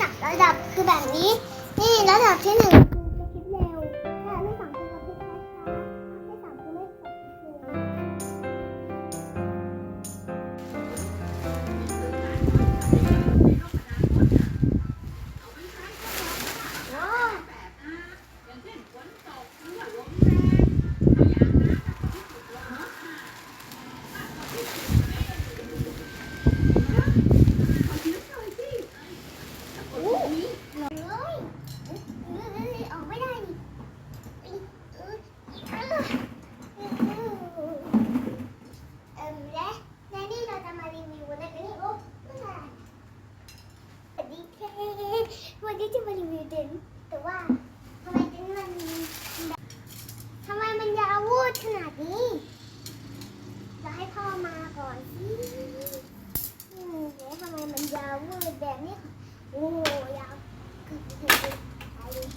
สามระดับคือแบบนี้ นี่ระดับที่หนึ่ง ขนาดนี้จะให้พ่อมาก่อนสิเดี๋ยวทำไมมันยาววูดแบบนี้ โอ้ยาวเกือบถึงไปเลย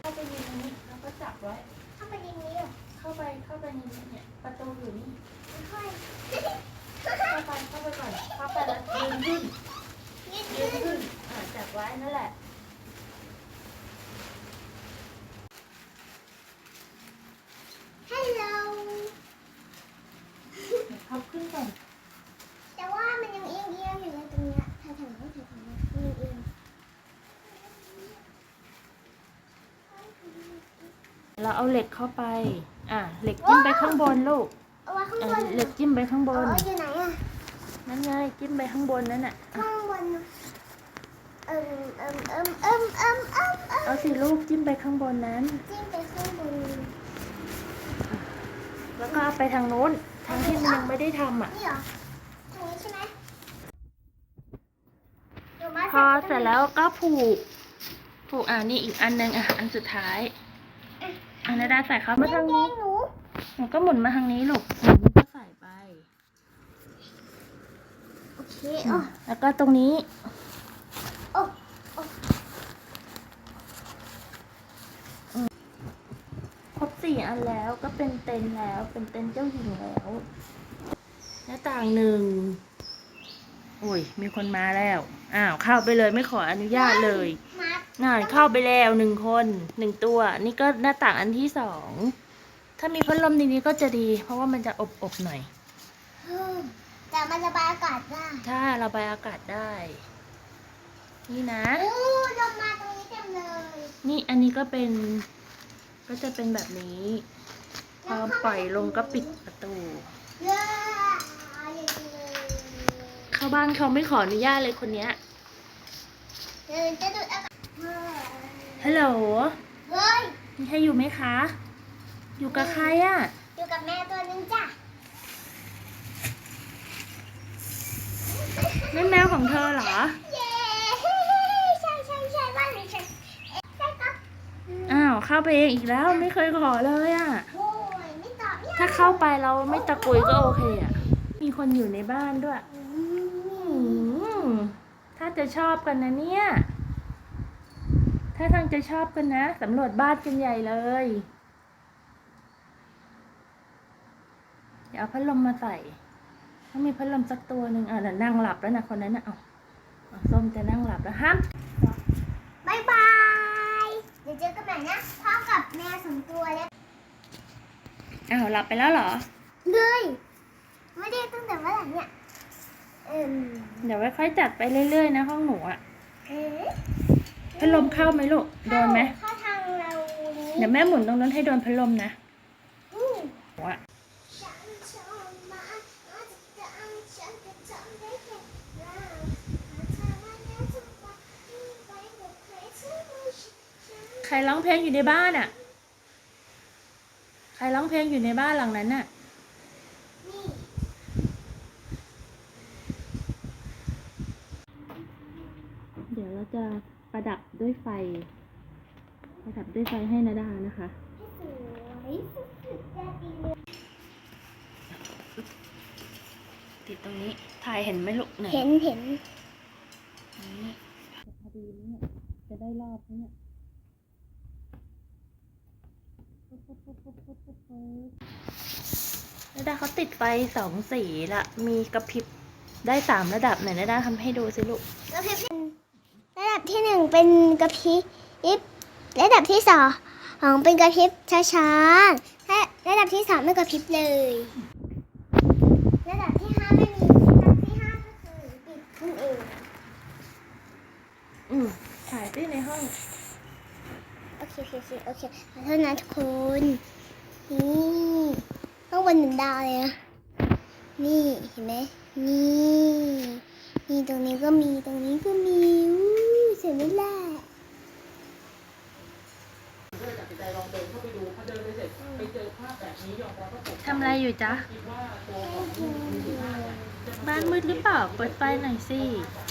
เข้าไปในนี้แล้วก็จับไว้ ไปเข้าไปในนี้เนี่ยประตูอยู่นี่ไม่ค่อยเข้าไปเข้าไปก่อนเข้าไปแล้วยืนขึ้นยืดยืนขึ้ขึ้นนอ่าจับไว้นั่นแหละฮัลโหลเข้าขึ้นก่อนแต่ว่ามันยังเอียงเอียงๆอยู่เลยตรงเนี้ยแถวๆนี้แถวๆนี้มันยังเอียงเราเอาเหล็กเข้าไป อ่าเหล็กจิ้มไปข้างบนลูกเอาไว้ข้างอ่าบนเหล็กจิ้มไปข้างบเออนอยู่ไหนอะนั่นไงจิ้มไปข้างบนนั่นน่ะอะข้างบนน่ะเอิ่มเอิ่มเอิ่มเอิ่มเอิ่มเอิ่มเอิ่มเอาสิลูกจิ้มไปข้างบนนั้น จิ้มไปข้างบนแล้วก็เอาไปทางโน้นทางที่มันยังไม่ได้ทำอะ นี่เหรอทางนี้ใช่ไหมเดี๋ยวมาพอเสร็จแล้วก็ผูก ผูกอ่านี่อีกอันหนึงอะ อันสุดท้าย อันนาดาใส่เข้ามาทางแกนี้งหนูหนูก็หมุนมาทางนี้ลูกหมุนก็ใส่ไปโอเคโอ้แล้วก็ตรงนี้โอ้โอ้ครบสี่อันแล้วก็เป็นเต็นท์แล้วเป็นเต็นท์เจ้าหญิงแล้วหน้าต่างหนึ่งโอ้ยมีคนมาแล้ว อ้าวเข้าไปเลยไม่ขออนุญาตเลยมา น่าเข้าไปแล้วหนึ่งคนหนึ่งตัว นี่ก็หน้าต่างอันที่สอง ถ้ามีพัดลมในนี้ก็จะดี เพราะว่ามันจะอบอบๆหน่อยเฮ้ยแต่มันระบายอากาศได้ถ้าระบายอากาศได้ นี่นะโอ้ลงมาตรงนี้เต็มเลยนี่อันนี้ก็เป็น ก็จะเป็นแบบนี้พอปล่อยลงก็ปิดประตู เย้เย้เข้าบ้านเขาไม่ขออนุญาตเลยคนเนี้ย เดินจะดูดอากาศ ฮัลโหลเฮ้ยมีใครอยู่ไหมคะ อยู่กับใครอะ่ะ อยู่กับแม่ตัวนึงจ้ะนั่นแมวของเธอเหรอ เย้ใช่ใช่ใช่บ้านนี้ใช่ใช่ครับอ้าวเข้าไปเองอีกแล้วไม่เคยขอเลยอะ่ะ โอ้ยไม่ตอบเนี่ยถ้าเข้าไปเราไม่ตะกุยก็โอเคอะ่ะ มีคนอยู่ในบ้านด้วย อือืมมถ้าจะชอบกันนะเนี่ย ถ้าทางจะชอบกันนะสำรวจบ้านกันใหญ่เลย เดี๋ยวเอาพัดลมมาใส่ต้องมีพัดลมสักตัวหนึ่งอะน่ะนั่งหลับแล้วนะคนนั้นนะเอาเอาส้มจะนั่งหลับแล้วห้ามบายบาย เดี๋ยวเจอกันใหม่นะพ่อกับแม่สองตัวแล้วอ้าวหลับไปแล้วเหรอ เลย ไม่ได้ตั้งแต่เมื่อไหร่เนี่ยเอิ่มเดี๋ยวไว้ค่อยจัดไปเรื่อยๆนะห้องหนูอะเอ๊ะ พัดลมเข้าไหมลูก โดนไหม เข้าทางเรานี้เดี๋ยวแม่หมุนตรงนั้นให้โดนพัดลมนะอืมหนูอะฉันชอบมาอาจจะดังฉันก็จำได้แค่เราหากเธอมาแล้วทุกวันไปกับใครที่ไม่ใช่ฉันใครร้องเพลงอยู่ในบ้านอะ ใครร้องเพลงอยู่ในบ้านหลังนั้นน่ะนี่เดี๋ยวเราจะ ประดับด้วยไฟ ประดับด้วยไฟให้นาดานะคะให้สวยสุดๆจะดีเลยติดตรงนี้ถ่ายเห็นไหมลูกไหนเห็นเห็นตรงนี้จะพอดีไหมเนี่ยจะได้รอบไหมเนี่ยนาดาเขาติดไฟสองสีละ มีกระพริบได้สามระดับไหนนาดาทำให้ดูสิลูกกระพริบระ ดับที่หนึ่งเป็นกระพริบระดับที่สองเป็นกระพริบช้าๆและระดับที่สามไม่กระพริบเลย ระดับที่ห้าไม่มีระดับที่ห้าก็คือปิดนั่นเอง อืมถ่ายที่ในห้อง โอเคโอเคโอเคโอเคขอโทษนะทุกคน นี่ต้องบนหนึ่งดาวเลยนะ นี่เห็นไหมนี่ นี่ตรงนี้ก็มีตรงนี้ก็มี อู้สวยไหมล่ะทำอะไรอยู่จ๊ะ บ้านมืดหรือเปล่า เปิดไฟหน่อยสิแล้วไป